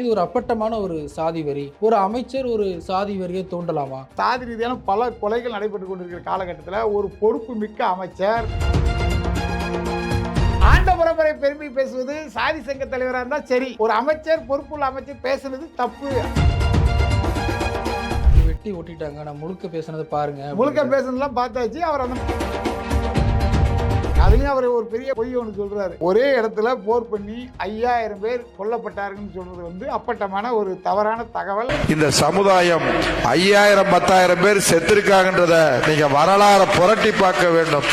இது ஒரு அப்பட்டமான ஒரு சாதி வரி. ஒரு அமைச்சர் ஒரு சாதி வரியை தூண்டலாமா? சாதி ரீதியான பல கொலைகள் நடைபெற்று கொண்டிருக்கிற காலகட்டத்தில் ஒரு பொறுப்பு மிக்க அமைச்சர். ஆண்ட பரம்பரை பெருமை பேசுவது சாதி சங்க தலைவராக இருந்தால் சரி. ஒரு அமைச்சர் பொறுப்புள்ள அமைச்சர் பேசுனது தப்பு. வெட்டி ஒட்டிட்டாங்க நான் முழுக்க பேசுனதை பாருங்க. முழுக்க பேசுனதுலாம் பார்த்தாச்சு. அவர் அந்த அதுலயும் அவர் ஒரு பெரிய பொய் ஒன்று சொல்றாரு. ஒரே இடத்துல போர் பண்ணி ஐயாயிரம் பேர் கொல்லப்பட்டாருன்னு சொல்றது வந்து அப்பட்டமான ஒரு தவறான தகவல். இந்த சமுதாயம் ஐயாயிரம் பத்தாயிரம் பேர் செத்திருக்காங்கன்றத நீங்க வரலாற புரட்டி பார்க்க வேண்டும்.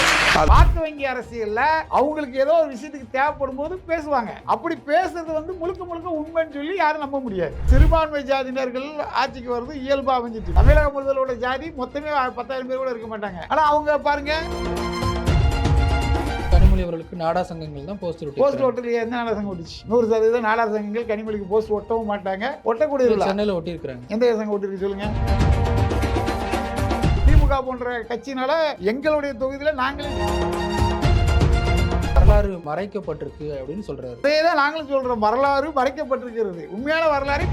வாக்கு வங்கி அரசியல்ல அவங்களுக்கு ஏதோ ஒரு விஷயத்துக்கு தேவைப்படும் போது பேசுவாங்க. அப்படி பேசுறது வந்து முழுக்க முழுக்க உண்மைன்னு சொல்லி யாரும் நம்ப முடியாது. சிறுபான்மை ஜாதியினர்கள் ஆட்சிக்கு வர்றது இயல்பா அமைஞ்சிட்டு தமிழக முதல்வரோட ஜாதி மொத்தமே பத்தாயிரம் பேர் கூட இருக்க மாட்டாங்க. ஆனா அவங்க பாருங்க. நாடா சங்கங்கள் தான் போஸ்ட் ஒட்டி ஓட்டல் எந்த நாடக சங்கம் ஒட்டுச்சு நூறு சதவீதம் நாடக சங்கங்கள் கனிமொழிக்கு போஸ்ட் ஒட்டவும் மாட்டாங்க. ஒட்டக்கூடியதில்ல சென்னையில் ஒட்டி இருக்கிறாங்க எந்த சங்கம் ஒட்டிருக்கு சொல்லுங்க. திமுக போன்ற கட்சினால எங்களுடைய தொகுதியில நாங்களே வரலாறு மறைக்கப்பட்டிருக்கு அப்படின்னு சொல்றாரு. அதே தான் நாங்களும் சொல்றோம். வரலாறு மறைக்கப்பட்டிருக்கிறது. உண்மையான வரலாறு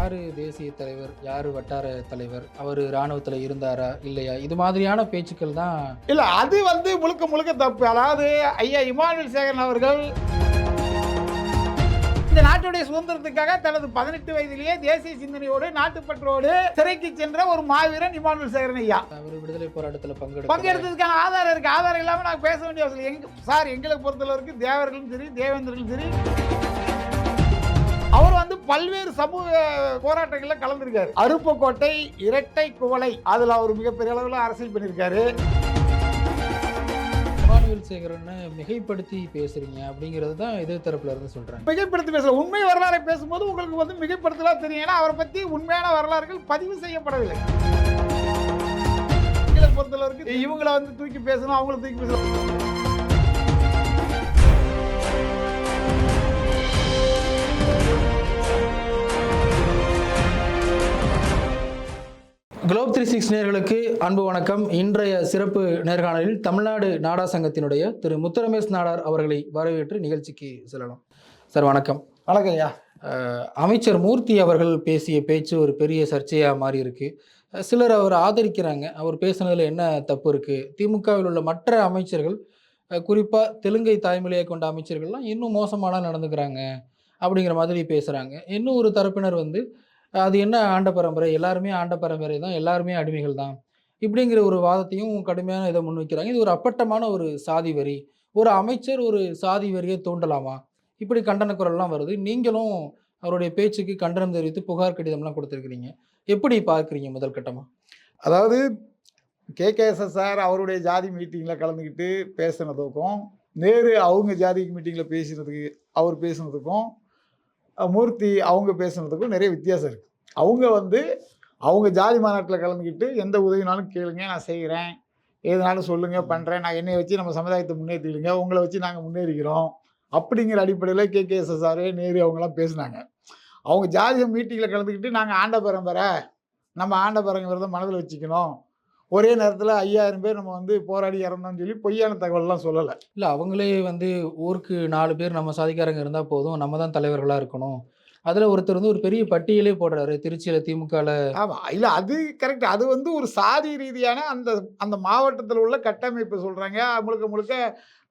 யாரு தேசிய தலைவர் யாரு வட்டார தலைவர் அவர் ராணுவத்துல இருந்தாரா இல்லையா? இது மாதிரியான பேச்சுக்கள் தான் இல்ல அது வந்து முழுக்க முழுக்க தப்பு. அதாவது ஐயா இமானுவேல் சேகரன் அவர்கள் இந்த நாட்டுடைய சுதந்திரத்துக்காக தனது பதினெட்டு வயதிலேயே தேசிய சிந்தனையோடு நாட்டுப்பற்றோடு சிறைக்கு சென்ற ஒரு மாவீரன் இமானுவேல் சேகரன் ஐயா. அவர் விடுதலை போராட்டத்துல பங்கெடுக்க பங்கெடுத்ததுக்கான ஆதாரம் இருக்கு. ஆதாரம் இல்லாம நாங்க பேச வேண்டிய அவசியம். எங்க சார் எங்களை பொறுத்தளவுக்கு தேவர்களும் சரி தேவேந்திரர்களும் சரி. அவர் வந்து பல்வேறு சமூக போராட்டங்கள்ல கலந்திருக்காரு. அருப்புக்கோட்டை இரட்டை குவளை அதுல அவர் மிகப்பெரிய அளவில் அரசியல் பண்ணியிருக்காரு இமானுவேல் சேகரனை மிகைப்படுத்தி பேசுறீங்க அப்படிங்கிறது தான் எதிர் தரப்புல இருந்து சொல்றாங்க. மிகைப்படுத்தி பேசல உண்மை வரலாறை பேசும்போது உங்களுக்கு வந்து மிகைப்படுத்தலாம் தெரியும். ஏன்னா அவரை பத்தி உண்மையான வரலாறுகள் பதிவு செய்யப்படவில்லை. பொறுத்தளவுக்கு இவங்களை வந்து தூக்கி பேசணும் அவங்கள தூக்கி பேசணும். குளோப் த்ரீ சிக்ஸ் நேர்களுக்கு அன்பு வணக்கம். இன்றைய சிறப்பு நேர்காணலில் தமிழ்நாடு நாடா சங்கத்தினுடைய திரு முத்துரமேஷ் நாடார் அவர்களை வரவேற்று நிகழ்ச்சிக்கு செல்லலாம். சார் வணக்கம். வணக்கம் ஐயா. அமைச்சர் மூர்த்தி அவர்கள் பேசிய பேச்சு ஒரு பெரிய சர்ச்சையாக மாறி இருக்கு சிலர் அவர் ஆதரிக்கிறாங்க. அவர் பேசுனதுல என்ன தப்பு இருக்கு? திமுகவில் உள்ள மற்ற அமைச்சர்கள் அஹ், குறிப்பா தெலுங்கை தாய்மொழியை கொண்ட அமைச்சர்கள்லாம் இன்னும் மோசமான நடந்துக்கிறாங்க அப்படிங்கிற மாதிரி பேசுறாங்க. இன்னும் ஒரு தரப்பினர் வந்து அது என்ன ஆண்ட பரம்பரை? எல்லாருமே ஆண்ட பரம்பரை தான். எல்லாருமே அடிமைகள் தான். இப்படிங்கிற ஒரு வாதத்தையும் கடுமையான இதை முன்வைக்கிறாங்க இது ஒரு அப்பட்டமான ஒரு சாதி வரி. ஒரு அமைச்சர் ஒரு சாதி வரியை தூண்டலாமா? இப்படி கண்டன குரல்லாம் வருது. நீங்களும் அவருடைய பேச்சுக்கு கண்டனம் தெரிவித்து புகார் கடிதம்லாம் கொடுத்துருக்கிறீங்க. எப்படி பார்க்குறீங்க முதல் கட்டமாக அதாவது கேகேஎஸ்எஸ்ஆர் அவருடைய ஜாதி மீட்டிங்கில் கலந்துக்கிட்டு பேசுனதுக்கும் நேரு அவங்க ஜாதி மீட்டிங்கில் பேசினதுக்கு அவர் பேசுனதுக்கும் மூர்த்தி அவங்க பேசுனதுக்கும் நிறைய வித்தியாசம் இருக்குது அவங்க வந்து அவங்க ஜாதி மாநாட்டில் கலந்துக்கிட்டு எந்த உதவினாலும் கேளுங்க நான் செய்கிறேன் எதுனாலும் சொல்லுங்கள் பண்ணுறேன் நான் என்னை வச்சு நம்ம சமுதாயத்தை முன்னேற்றிடுங்க உங்களை வச்சு நாங்கள் முன்னேறிக்கிறோம். அப்படிங்கிற அடிப்படையில் கேகேஎஸ்எஸ்ஆர் நேரு அவங்களாம் பேசுனாங்க. அவங்க ஜாதி மீட்டிங்கில் கலந்துக்கிட்டு நாங்கள் ஆண்ட பரம்பரை. நம்ம ஆண்ட பரங்கிறத மனதில் வச்சுக்கணும். ஒரே நேரத்தில் ஐயாயிரம் பேர் நம்ம வந்து போராடி இறந்தோம்னு சொல்லி பொய்யான தகவல்லாம் சொல்லலை. இல்லை அவங்களே வந்து ஊருக்கு நாலு பேர் நம்ம சாதிக்காரங்க இருந்தால் போதும். நம்ம தான் தலைவர்களாக இருக்கணும். அதில் ஒருத்தர் வந்து ஒரு பெரிய பட்டியலே போடுறாரு திருச்சியில் திமுகவில் ஆமாம் இல்லை அது கரெக்ட் அது வந்து ஒரு சாதி ரீதியான அந்த அந்த மாவட்டத்தில் உள்ள கட்டமைப்பு சொல்கிறாங்க முழுக்க முழுக்க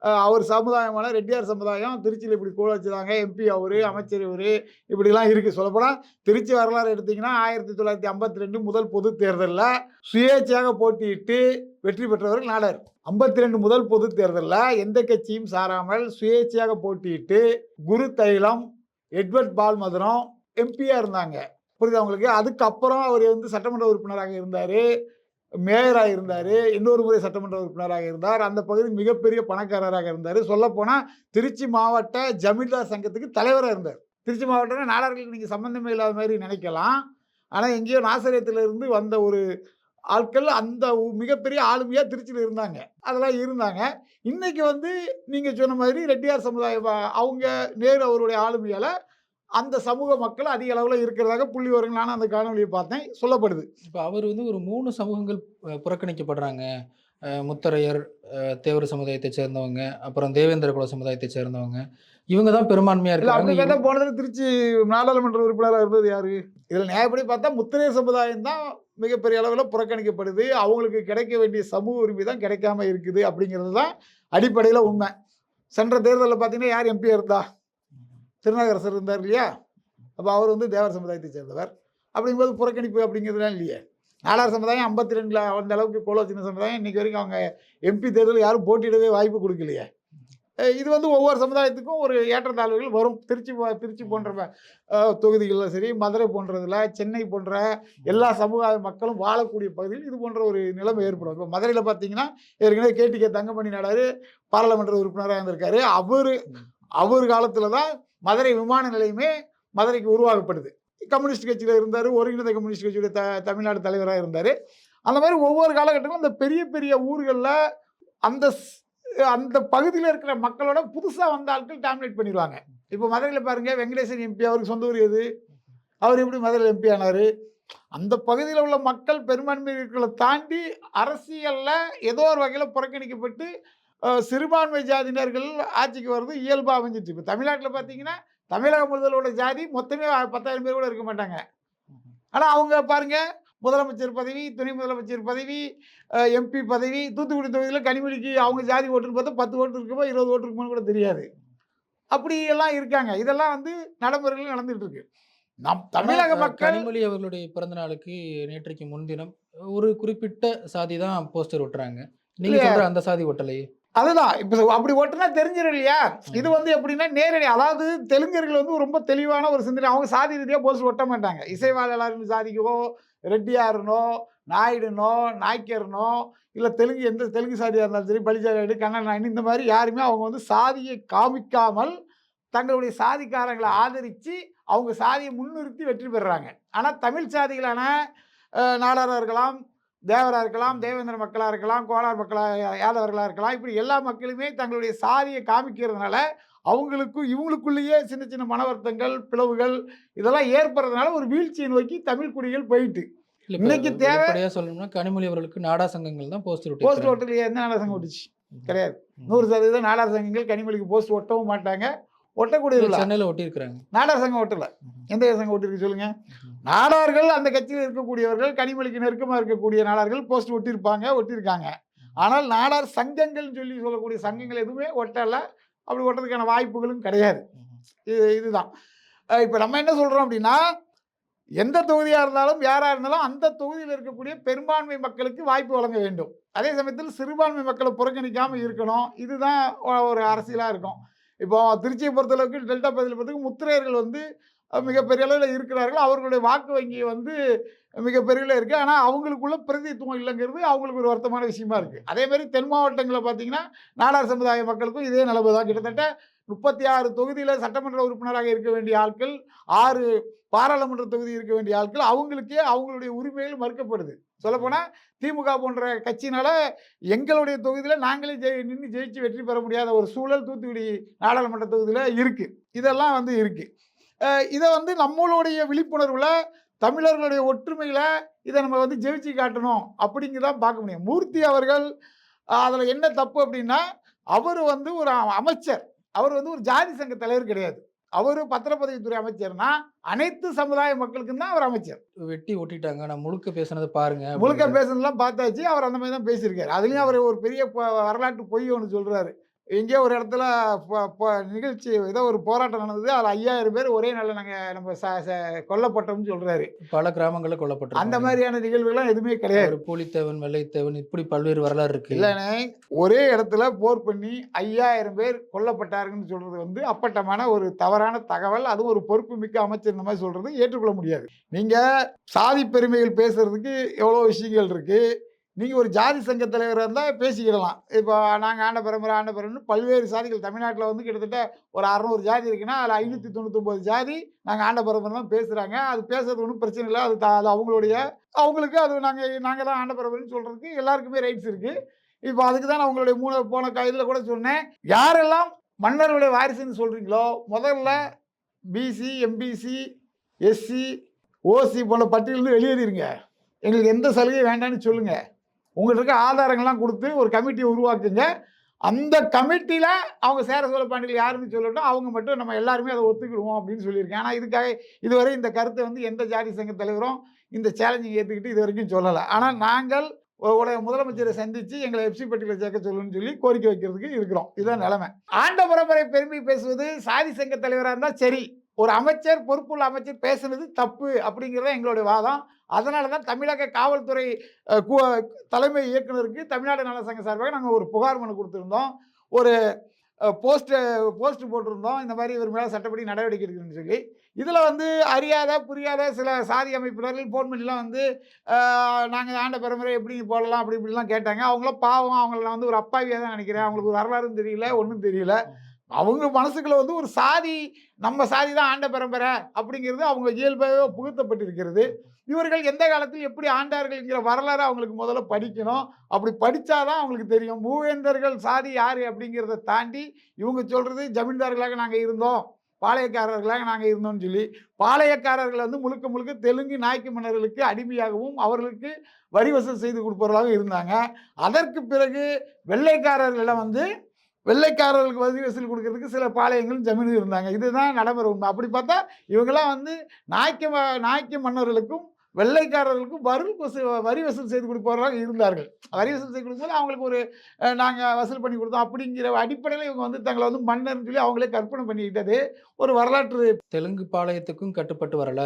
அவர் சமுதாயமான ரெட்டியார் சமுதாயம் திருச்சியில் இப்படி கூட வச்சுருந்தாங்க எம்பி அவர் அமைச்சர் இவர் இப்படிலாம் இருக்குது சொல்லப்போனால் திருச்சி வரலாறு எடுத்திங்கன்னா ஆயிரத்தி தொள்ளாயிரத்தி ஐம்பத்தி ரெண்டு முதல் பொது தேர்தலில் சுயேட்சையாக போட்டியிட்டு வெற்றி பெற்றவர்கள் நாடார். ஐம்பத்தி ரெண்டு முதல் பொது தேர்தலில் எந்த கட்சியும் சாராமல் சுயேட்சையாக போட்டியிட்டு குரு தைலம் எட்வர்ட் பால் மதுரம் எம்பியாக இருந்தாங்க. புரியுதா உங்களுக்கு? அதுக்கப்புறம் அவர் வந்து சட்டமன்ற உறுப்பினராக இருந்தார். மேயராக இருந்தார். இன்னொரு முறை சட்டமன்ற உறுப்பினராக இருந்தார். அந்த பகுதி மிகப்பெரிய பணக்காரராக இருந்தார். சொல்லப்போனால் திருச்சி மாவட்ட ஜமீன்தார் சங்கத்துக்கு தலைவராக இருந்தார். திருச்சி மாவட்டம் நாடார்களுக்கு நீங்கள் சம்மந்தமே இல்லாத மாதிரி நினைக்கலாம். ஆனால் எங்கேயோ நாசரியத்திலிருந்து வந்த ஒரு ஆட்கள் அந்த மிகப்பெரிய ஆளுமையாக திருச்சியில் இருந்தாங்க. அதெல்லாம் இருந்தாங்க. இன்னைக்கு வந்து நீங்கள் சொன்ன மாதிரி ரெட்டியார் சமுதாயம் அவங்க நேரு அவருடைய ஆளுமையால் அந்த சமூக மக்கள் அதிக அளவில் இருக்கிறதாக புள்ளி விவரங்கள் நானும் அந்த காணொலியை பார்த்தேன். சொல்லப்படுது. இப்போ அவர் வந்து ஒரு மூணு சமூகங்கள் புறக்கணிக்கப்படுறாங்க. முத்தரையர் தேவர் சமுதாயத்தை சேர்ந்தவங்க அப்புறம் தேவேந்திர குல சமுதாயத்தை சேர்ந்தவங்க. இவங்க தான் பெரும்பான்மையா இல்ல அப்படி இருக்காங்க பார்த்தா போனதுல திருச்சி நாடாளுமன்ற உறுப்பினராக இருந்தது யாரு? இதுல நியாயப்படி பார்த்தா முத்திரையர் சமுதாயம் தான் மிகப்பெரிய அளவில் புறக்கணிக்கப்படுது. அவங்களுக்கு கிடைக்க வேண்டிய சமூக உரிமை தான் கிடைக்காம இருக்குது அப்படிங்கிறது தான் அடிப்படையில் உண்மை. சென்ற தேர்தலில் பார்த்தீங்கன்னா யார் எம்பி இருந்தா? திருநாகரசர் இருந்தார் இல்லையா? அப்போ அவர் வந்து தேவர் சமுதாயத்தை சேர்ந்தவர். அப்படிங்கும்போது புறக்கணிப்பு அப்படிங்கிறதுலாம் இல்லையே. நாடார் சமுதாயம் ஐம்பத்தி ரெண்டில் அந்த அளவுக்கு கோலோச்சின சமுதாயம் இன்றைக்கி வரைக்கும் அவங்க எம்பி தேர்தலில் யாரும் போட்டியிடவே வாய்ப்பு கொடுக்கலையே. இது வந்து ஒவ்வொரு சமுதாயத்துக்கும் ஒரு ஏற்றத்தாழ்வுகள் வரும். திருச்சி திருச்சி போன்ற தொகுதிகளில் சரி மதுரை போன்றதில் சென்னை போன்ற எல்லா சமுதாய மக்களும் வாழக்கூடிய பகுதியில் இது போன்ற ஒரு நிலைமை ஏற்படும். இப்போ மதுரையில் பார்த்தீங்கன்னா ஏற்கனவே கேடிகே தங்கமணி நாடாரு பாராளுமன்ற உறுப்பினராக இருந்திருக்காரு. அவர் அவர் காலத்தில் தான் மதுரை விமான நிலையமே மதுரைக்கு உருவாக்கப்படுது கம்யூனிஸ்ட் கட்சியில் இருந்தார் ஒருங்கிணைந்த கம்யூனிஸ்ட் கட்சியுடைய த தமிழ்நாடு தலைவராக இருந்தார். அந்த மாதிரி ஒவ்வொரு காலகட்டங்களும் அந்த பெரிய பெரிய ஊர்களில் அந்த அந்த பகுதியில் இருக்கிற மக்களோட புதுசாக வந்த ஆட்கள் டாமினேட் பண்ணிடுவாங்க. இப்போ மதுரையில் பாருங்கள் வெங்கடேசன் எம்பி அவருக்கு சொந்த ஊர் எது? அவர் எப்படி மதுரையில் எம்பி ஆனார்? அந்த பகுதியில் உள்ள மக்கள் பெரும்பான்மை தாண்டி அரசியலில் ஏதோ ஒரு வகையில் புறக்கணிக்கப்பட்டு சிறுபான்மை ஜாதியினர்கள் ஆட்சிக்கு வர்றது இயல்பாக அமைஞ்சிட்டு இப்போ தமிழ்நாட்டில் பார்த்தீங்கன்னா தமிழக முதல்வரோட ஜாதி மொத்தமே பத்தாயிரம் பேர் கூட இருக்க மாட்டாங்க. ஆனால் அவங்க பாருங்கள் முதலமைச்சர் பதவி துணை முதலமைச்சர் பதவி எம்பி பதவி தூத்துக்குடி தொகுதியில் கனிமொழிக்கு அவங்க ஜாதி ஓட்டுன்னு பார்த்தா பத்து ஓட்டு இருக்குமோ இருபது ஓட்டு இருக்குமோன்னு கூட தெரியாது. அப்படி எல்லாம் இருக்காங்க. இதெல்லாம் வந்து நடைமுறையில் நடந்துட்டு இருக்கு. நம் தமிழக மக்கள் கனிமொழி அவர்களுடைய பிறந்த நாளுக்கு நேற்றைக்கு முன்தினம் ஒரு குறிப்பிட்ட சாதி தான் போஸ்டர் ஒட்டுறாங்க. நீங்க? சொல்ற அந்த சாதி ஒட்டலையே? அதுதான். இப்போ அப்படி ஓட்டுனா தெரிஞ்சிடும் இல்லையா? இது வந்து எப்படின்னா நேரடி அதாவது தெலுங்கர்கள் வந்து ரொம்ப தெளிவான ஒரு சிந்தனை. அவங்க சாதி ரீதியாக போஸ்ட் ஒட்ட மாட்டாங்க. இசைவாளர்னு சாதிக்கவோ ரெட்டியாருனோ நாயுடுனோ நாய்க்கர்னோ இல்லை தெலுங்கு எந்த தெலுங்கு சாதியாக இருந்தாலும் சரி பலிச்சாரி கண்ணன் இந்த மாதிரி யாருமே அவங்க வந்து சாதியை காமிக்காமல் தங்களுடைய சாதிக்காரங்களை ஆதரித்து அவங்க சாதியை முன்னிறுத்தி வெற்றி பெறுறாங்க. ஆனால் தமிழ் சாதிகளான நாடாராக இருக்கலாம் தேவராக இருக்கலாம் தேவேந்திர மக்களாக இருக்கலாம் கோலார் மக்களாக யாதவர்களாக இருக்கலாம். இப்படி எல்லா மக்களுமே தங்களுடைய சாதியை காமிக்கிறதுனால அவங்களுக்கும் இவங்களுக்குள்ளேயே சின்ன சின்ன மனவர்த்தங்கள் பிளவுகள் இதெல்லாம் ஏற்படுறதுனால ஒரு வீழ்ச்சியை நோக்கி தமிழ் குடிகள் போயிட்டு. இன்னைக்கு தேவை- சொல்லணும்னா கனிமொழி அவர்களுக்கு நாடா சங்கங்கள் தான் போஸ்டர் போஸ்ட் ஒட்டி ஓட்டலையே எந்த நாடக சங்கம் ஓட்டுச்சு கிடையாது. நூறு சதவீதம் நாடார் சங்கங்கள் கனிமொழிக்கு போஸ்ட் ஒட்டவும் மாட்டாங்க. ஒட்டக்கூடியதில்லை சென்னையில ஒட்டி இருக்கிறாங்க நாடார் சங்கம் ஓட்டல எந்த சங்கம் ஓட்டிருக்கு சொல்லுங்க? நாடார்கள் அந்த கட்சியில் இருக்கக்கூடியவர்கள் கனிமொழிக்கு நெருக்கமாக இருக்கக்கூடிய நாடார்கள் போஸ்ட் ஒட்டியிருப்பாங்க ஒட்டியிருக்காங்க. ஆனால் நாடார் சங்கங்கள்னு சொல்லி சொல்லக்கூடிய சங்கங்கள் எதுவுமே ஒட்டலை. அப்படி ஒட்டுறதுக்கான வாய்ப்புகளும் கிடையாது. இது இதுதான். இப்போ நம்ம என்ன சொல்கிறோம் அப்படின்னா எந்த தொகுதியாக இருந்தாலும் யாராக இருந்தாலும் அந்த தொகுதியில் இருக்கக்கூடிய பெரும்பான்மை மக்களுக்கு வாய்ப்பு வழங்க வேண்டும். அதே சமயத்தில் சிறுபான்மை மக்களை புறக்கணிக்காமல் இருக்கணும். இதுதான் ஒரு அரசியலாக இருக்கும். இப்போ திருச்சியை பொறுத்தளவுக்கு டெல்டா பகுதியில் பொறுத்தவரைக்கும் முத்திரையர்கள் வந்து மிகப்பெரிய அளவில் இருக்கிறார்கள். அவர்களுடைய வாக்கு வங்கி வந்து மிகப்பெரிய இருக்குது ஆனால் அவங்களுக்குள்ள பிரதித்துவம் இல்லைங்கிறது அவங்களுக்கு ஒரு வருத்தமான விஷயமா இருக்குது அதே மாதிரி தென் மாவட்டங்களில் பார்த்தீங்கன்னா நாடார் சமுதாய மக்களுக்கும் இதே நிலைமை தான். கிட்டத்தட்ட முப்பத்தி ஆறு தொகுதியில் சட்டமன்ற உறுப்பினராக இருக்க வேண்டிய ஆட்கள் ஆறு பாராளுமன்ற தொகுதி இருக்க வேண்டிய ஆட்கள் அவங்களுக்கே அவங்களுடைய உரிமைகள் மறுக்கப்படுது. சொல்லப்போனால் திமுக போன்ற கட்சினால் எங்களுடைய தொகுதியில் நாங்களே ஜெயி நின்று ஜெயிச்சு வெற்றி பெற முடியாத ஒரு சூழல் தூத்துக்குடி நாடாளுமன்ற தொகுதியில் இருக்குது இதெல்லாம் வந்து இருக்குது இதை வந்து நம்மளுடைய விழிப்புணர்வில் தமிழர்களுடைய ஒற்றுமையில் இதை நம்ம வந்து ஜெயிச்சு காட்டணும் அப்படிங்கிறதான் பார்க்க முடியும். மூர்த்தி அவர்கள் அதில் என்ன தப்பு அப்படின்னா அவர் வந்து ஒரு அமைச்சர். அவர் வந்து ஒரு ஜாதி சங்க தலைவர் கிடையாது. அவர் பத்திரப்பதிவுத்துறை அமைச்சர்னா அனைத்து சமுதாய மக்களுக்கும் தான் அவர் அமைச்சர். வெட்டி ஒட்டிட்டாங்க. நான் முழுக்க பேசுனதை பாருங்க முழுக்க. பேசுனதுலாம் பார்த்தாச்சு. அவர் அந்த மாதிரி தான் பேசியிருக்காரு. அதுலேயும் அவர் ஒரு பெரிய வரலாற்று பொய் ஒன்று சொல்கிறாரு எங்கேயோ ஒரு இடத்துல நிகழ்ச்சி ஏதோ ஒரு போராட்டம் நடந்தது. அதில் ஐயாயிரம் பேர் ஒரே நாளில் நாங்கள் நம்ம ச ச- கொல்லப்பட்டோம்னு சொல்கிறாரு பல கிராமங்களில் கொல்லப்பட்டிருக்காங்க. அந்த மாதிரியான நிகழ்வுகள்லாம் எதுவுமே கிடையாது. ஒரு பூலித்தேவன் வெள்ளைத்தேவன் இப்படி பல்வேறு வரலாறு இருக்கு. இல்லைண்ணே ஒரே இடத்துல போர் பண்ணி ஐயாயிரம் பேர் கொல்லப்பட்டாருன்னு சொல்றது வந்து அப்பட்டமான ஒரு தவறான தகவல். அதுவும் ஒரு பொறுப்பு மிக்க அமைச்சர் இந்த மாதிரி சொல்றது ஏற்றுக்கொள்ள முடியாது. நீங்க சாதி பெருமைகள் பேசுறதுக்கு எவ்வளோ விஷயங்கள் இருக்கு. நீங்கள் ஒரு ஜாதி சங்க தலைவராக இருந்தால் பேசிக்கிடலாம். இப்போ நாங்கள் ஆண்ட பரம்பரை ஆண்ட பரம்பரை பல்வேறு சாதிகள் தமிழ்நாட்டில் வந்து கிட்டத்தட்ட ஒரு அறநூறு ஜாதி இருக்குன்னா அதில் ஐநூற்றி தொண்ணூத்தொம்பது ஜாதி நாங்கள் ஆண்ட பரம்பரை தான் பேசுகிறாங்க அது பேசுறது ஒன்றும் பிரச்சனை இல்லை. அது த- அது அவங்களுடைய அவங்களுக்கு அது நாங்கள் நாங்கள் தான் ஆண்ட பரம்பரைன்னு சொல்கிறதுக்கு எல்லாருக்குமே ரைட்ஸ் இருக்குது இப்போ அதுக்கு தான் நான் உங்களுடைய மூணு போன கைதில் கூட சொன்னேன். யாரெல்லாம் மன்னருடைய வாரிசுன்னு சொல்கிறீங்களோ முதல்ல பிசி எம்பிசி எஸ்சி ஓசி போன்ற பட்டியலேருந்து வெளியேறிடுங்க எங்களுக்கு எந்த சலுகையும் வேண்டாம்னு சொல்லுங்கள் உங்கள்கிட்ட இருக்க ஆதாரங்கள்லாம் கொடுத்து ஒரு கமிட்டியை உருவாக்குங்க. அந்த கமிட்டியில் அவங்க சேர சோழ பாண்டியில் யாருன்னு சொல்லட்டும் அவங்க மட்டும் நம்ம எல்லாருமே அதை ஒத்துக்கிடுவோம் அப்படின்னு சொல்லியிருக்கேன். ஆனால் இதுக்காக இதுவரை இந்த கருத்தை வந்து எந்த ஜாதி சங்க தலைவரும் இந்த சேலஞ்சிங் ஏற்றுக்கிட்டு இது வரைக்கும் சொல்லலை. ஆனால் நாங்கள் உடைய முதலமைச்சரை சந்தித்து எங்களை எஃப்சி பட்டியலில் சேர்க்க சொல்லணும்னு சொல்லி கோரிக்கை வைக்கிறதுக்கு இருக்கிறோம். இதுதான் நிலைமை. ஆண்ட பரம்பரை பெருமை பேசுவது சாதி சங்க தலைவராக இருந்தால் சரி. ஒரு அமைச்சர் பொறுப்புள்ள அமைச்சர் பேசுனது தப்பு அப்படிங்கிறது எங்களுடைய வாதம். அதனால தான் தமிழக காவல்துறை கு- தலைமை இயக்குனருக்கு தமிழ்நாடு நல சங்க சார்பாக நாங்கள் ஒரு புகார் மனு கொடுத்துருந்தோம். ஒரு போஸ்ட் போஸ்ட் போட்டிருந்தோம். இந்த மாதிரி இவர் மேலே சட்டப்படி நடவடிக்கை இருக்குதுன்னு சொல்லி. இதில் வந்து அறியாத புரியாத சில சாதி அமைப்பினர்கள் ஃபோன் பண்ணிலாம் வந்து நாங்கள் ஆண்ட பரம்பரை எப்படி போடலாம் அப்படி இப்படிலாம் கேட்டாங்க. அவங்களாம் பாவம் அவங்கள நான் வந்து ஒரு அப்பாவியாக தான் நினைக்கிறேன். அவங்களுக்கு ஒரு வரலாறும் தெரியல ஒன்றும் தெரியல. அவங்க மனசுக்குள்ள வந்து ஒரு சாதி நம்ம சாதி தான் ஆண்ட பரம்பரை அப்படிங்கிறது அவங்க இயல்பாகவே புகுத்தப்பட்டிருக்கிறது. இவர்கள் எந்த காலத்தில் எப்படி ஆண்டார்கள்ங்கிற வரலாறு அவங்களுக்கு முதல்ல படிக்கணும். அப்படி படித்தாதான் அவங்களுக்கு தெரியும். மூவேந்தர்கள் சாதி யார் அப்படிங்கிறத தாண்டி இவங்க சொல்கிறது ஜமீன்தார்களாக நாங்கள் இருந்தோம். பாளையக்காரர்களாக நாங்கள் இருந்தோம்னு சொல்லி பாளையக்காரர்கள் வந்து முழுக்க முழுக்க தெலுங்கு நாய்க்கு மன்னர்களுக்கு அடிமையாகவும் அவர்களுக்கு வரி வசூல் செய்து கொடுப்பவர்களாக இருந்தாங்க. அதற்கு பிறகு வெள்ளைக்காரர்களிடம் வந்து வெள்ளைக்காரர்களுக்கு வசதி வசூல் கொடுக்கறதுக்கு சில பாளையங்களும் ஜமீனும் இருந்தாங்க. இதுதான் நடைமுறை உண்மை. அப்படி பார்த்தா இவங்கெல்லாம் வந்து நாய்க்கு நாய்க்கு மன்னர்களுக்கும் வெள்ளைக்காரர்களுக்கும் வரி வரி வசூல் செய்து கொடுப்பவர்களாக இருந்தார்கள். வரி வசூல் செய்து கொடுக்கும்போது அவங்களுக்கு ஒரு நாங்கள் வசூல் பண்ணி கொடுத்தோம் அப்படிங்கிற அடிப்படையில் இவங்க வந்து தங்களை வந்து மன்னர்னு சொல்லி அவங்களே கற்பனை பண்ணிக்கிட்டது. ஒரு வரலாற்று தெலுங்கு பாளையத்துக்கும் கட்டுப்பட்டு வரல.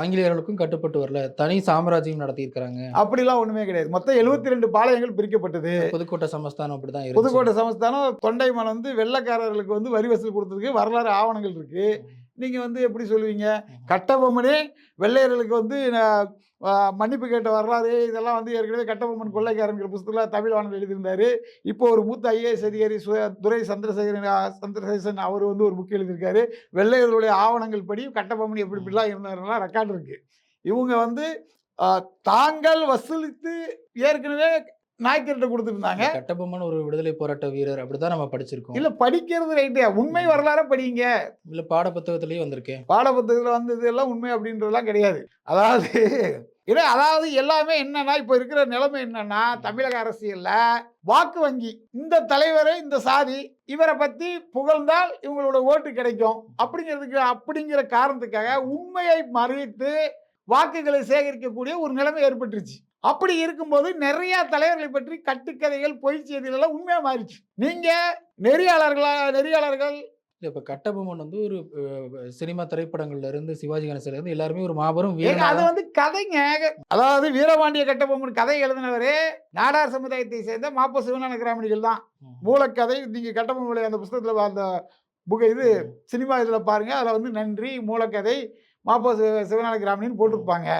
ஆங்கிலேயர்களுக்கும் கட்டுப்பட்டு வரல. தனி சாம்ராஜ்யம் நடத்தியிருக்கிறாங்க. அப்படிலாம் ஒன்றுமே கிடையாது. மொத்தம் எழுபத்தி ரெண்டு பாளையங்கள் பிரிக்கப்பட்டது. புதுக்கோட்டை சமஸ்தானம் அப்படிதான் இருந்துச்சு. புதுக்கோட்டை சமஸ்தானம் தொண்டைமான் வந்து வெள்ளைக்காரர்களுக்கு வந்து வரி வசூல் கொடுத்ததுக்கு வரலாறு ஆவணங்கள் இருக்கு. நீங்க வந்து எப்படி சொல்லுவீங்க? கட்டபொம்மனே வெள்ளையர்களுக்கு வந்து மன்னிப்பு கேட்ட வரலாறு இதெல்லாம் வந்து ஏற்கனவே கட்டபொம்மன் கொள்ளைக்காரங்கிற புஸ்தகத்தில் தமிழ் வானல் எழுதியிருந்தாரு. இப்போ ஒரு மூத்த ஐஏஎஸ் அதிகாரி சு- துரை சந்திரசேகரன் சந்திரசேகரன் அவர் வந்து ஒரு புக் எழுதியிருக்காரு. வெள்ளையர்களுடைய ஆவணங்கள் படி கட்டபொம்மன் எப்படி இப்படிலாம் இருந்தாருலாம் ரெக்கார்டு இருக்கு. இவங்க வந்து தாங்கள் வசூலித்து ஏற்கனவே நாய்க்கர்கிட்ட கொடுத்துருந்தாங்க. கட்டபொம்மன் ஒரு விடுதலை போராட்ட வீரர் அப்படிதான் நம்ம படிச்சிருக்கோம். இல்ல படிக்கிறது ரைட்டு உண்மை வரலாற படிங்க. இல்ல பாட புத்தகத்திலேயே வந்திருக்கேன் பாடப்புத்தகத்தில் வந்தது எல்லாம் உண்மை அப்படின்றதெல்லாம் கிடையாது. அதாவது இல்லை அதாவது எல்லாமே என்னன்னா இப்போ இருக்கிற நிலைமை என்னன்னா தமிழக அரசியல்ல வாக்கு வங்கி இந்த தலைவரை இந்த சாதி இவரை பத்தி புகழ்ந்தால் இவங்களோட ஓட்டு கிடைக்கும். அப்படிங்கிறதுக்கு அப்படிங்கிற காரணத்துக்காக உண்மையை மறைத்து வாக்குகளை சேகரிக்கக்கூடிய ஒரு நிலைமை ஏற்பட்டுருச்சு. அப்படி இருக்கும்போது நிறைய தலைவர்களை பற்றி கட்டுக்கதைகள் பொய் செய்திகள் எல்லாம் உண்மையா மாறிச்சு நீங்க நெறியாளர்களா நெறியாளர்கள்? இல்ல இப்ப கட்டபொம்மன் வந்து ஒரு சினிமா திரைப்படங்கள்ல இருந்து சிவாஜி கணேசன்ல இருந்து எல்லாருமே ஒரு மாபெரும் அது வந்து கதைங்க. அதாவது வீரபாண்டிய கட்டபொம்மன் கதை எழுதினவரே நாடார் சமுதாயத்தை சேர்ந்த மாப்ப சிவஞான கிராமணிகள் தான். மூலக்கதை நீங்க கட்டபொம்மனுடைய அந்த புஸ்தகத்துல அந்த புக் இது சினிமா இதில் பாருங்க அதில் வந்து நன்றி மூலக்கதை மாப்போ சிவ சிவஞான கிராமணின்னு போட்டிருப்பாங்க.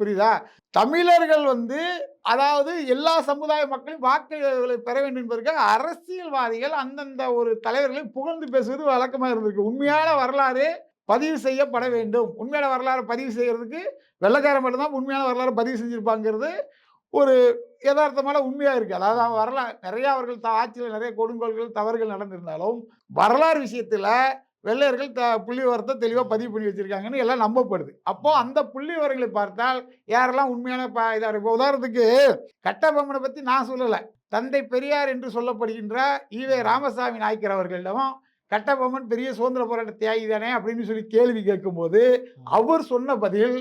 புரியுதா? தமிழர்கள் வந்து அதாவது எல்லா சமுதாய மக்களையும் வாக்குகளை பெற வேண்டும் என்பதற்காக அரசியல்வாதிகள் அந்தந்த ஒரு தலைவர்களை புகழ்ந்து பேசுவது வழக்கமாக இருந்திருக்கு. உண்மையான வரலாறு பதிவு செய்யப்பட வேண்டும். உண்மையான வரலாறு பதிவு செய்கிறதுக்கு வெள்ளக்காரன் மட்டும்தான் உண்மையான வரலாறு பதிவு செஞ்சுருப்பாங்கிறது ஒரு யதார்த்தமான உண்மையாக இருக்குது அதாவது அவன் வரலாறு நிறைய அவர்கள் ஆட்சியில் நிறைய கொடுங்கோள்கள் தவறுகள் நடந்திருந்தாலும் வரலாறு விஷயத்தில் வெள்ளையர்கள் த புள்ளி விவரத்தை தெளிவாக பதிவு பண்ணி வச்சிருக்காங்கன்னு எல்லாம் நம்பப்படுது. அப்போ அந்த புள்ளி விவரங்களை பார்த்தால் யாரெல்லாம் உண்மையான ப இதாக இப்போ உதாரணத்துக்கு கட்டபொம்மனை பற்றி நான் சொல்லலை. தந்தை பெரியார் என்று சொல்லப்படுகின்ற ஈவே ராமசாமி நாய்க்கர் அவர்களிடம் கட்டபொம்மன் பெரிய சுதந்திர போராட்ட தியாகி தானே அப்படின்னு சொல்லி கேள்வி கேட்கும்போது அவர் சொன்ன பதில்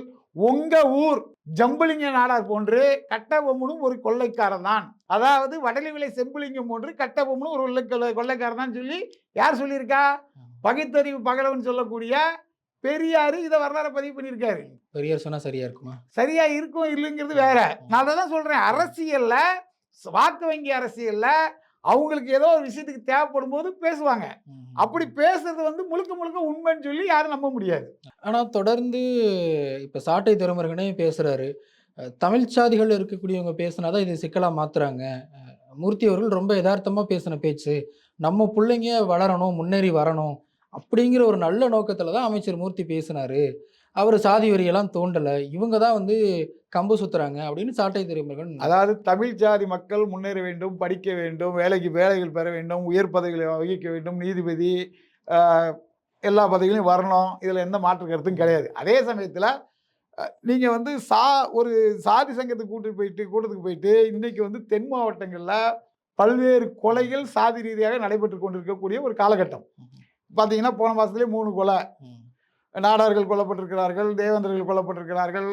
உங்க ஊர் ஜம்புலிங்க நாடார் போன்று கட்டபொம்மனும் ஒரு கொள்ளைக்காரன் தான். அதாவது வடலிவிலை செம்புலிங்கம் போன்று கட்டபொம்மனும் ஒரு கொள்ளை கொள்ளைக்காரன் தான் சொல்லி யார் சொல்லியிருக்கா? பகுத்தறிவு பகலவன் சொல்லக்கூடிய பெரியாரு இதை வரலாறு பதிவு பண்ணியிருக்காரு. பெரியார் சொன்னா சரியா இருக்குமா? சரியா இருக்கும் இல்லைங்கிறது வேற. நான் அதை தான் சொல்றேன் அரசியல்ல வாக்கு வங்கி அரசியல்ல அவங்களுக்கு ஏதோ ஒரு விஷயத்துக்கு தேவைப்படும் போது பேசுவாங்க அப்படி பேசுறது வந்து முழுக்க முழுக்க உண்மைன்னு சொல்லி யாரும் நம்ப முடியாது. ஆனா தொடர்ந்து இப்ப சாட்டை துறைமுருகனே பேசுறாரு. அஹ், தமிழ் சாதிகள் இருக்கக்கூடியவங்க பேசுனாதான் இது சிக்கலா மாத்துறாங்க. மூர்த்தி அவர்கள் ரொம்ப யதார்த்தமா பேசின பேச்சு. நம்ம பிள்ளைங்க வளரணும் முன்னேறி வரணும். அப்படிங்கிற ஒரு நல்ல நோக்கத்தில் தான் அமைச்சர் மூர்த்தி பேசினார். அவர் சாதி வரியெல்லாம் தோண்டலை. இவங்க தான் வந்து கம்பு சுத்துறாங்க அப்படின்னு சாட்டை துறைமுருகன் அதாவது தமிழ் ஜாதி மக்கள் முன்னேற வேண்டும் படிக்க வேண்டும் வேலைக்கு வேலைகள் பெற வேண்டும் உயர் பதவிகளை வகிக்க வேண்டும் நீதிபதி எல்லா பதவிகளையும் வரணும். இதில் எந்த மாற்று கருத்தும் கிடையாது. அதே சமயத்தில் நீங்கள் வந்து சா ஒரு சாதி சங்கத்துக்கு கூட்டு போயிட்டு கூட்டத்துக்கு போயிட்டு இன்றைக்கி வந்து தென் மாவட்டங்களில் பல்வேறு கொலைகள் சாதி ரீதியாக நடைபெற்று கொண்டிருக்கக்கூடிய ஒரு காலகட்டம். பார்த்தீங்கன்னா போன மாதத்துலேயே மூணு கொலை. நாடார்கள் கொல்லப்பட்டிருக்கிறார்கள் தேவேந்திரர்கள் கொல்லப்பட்டிருக்கிறார்கள்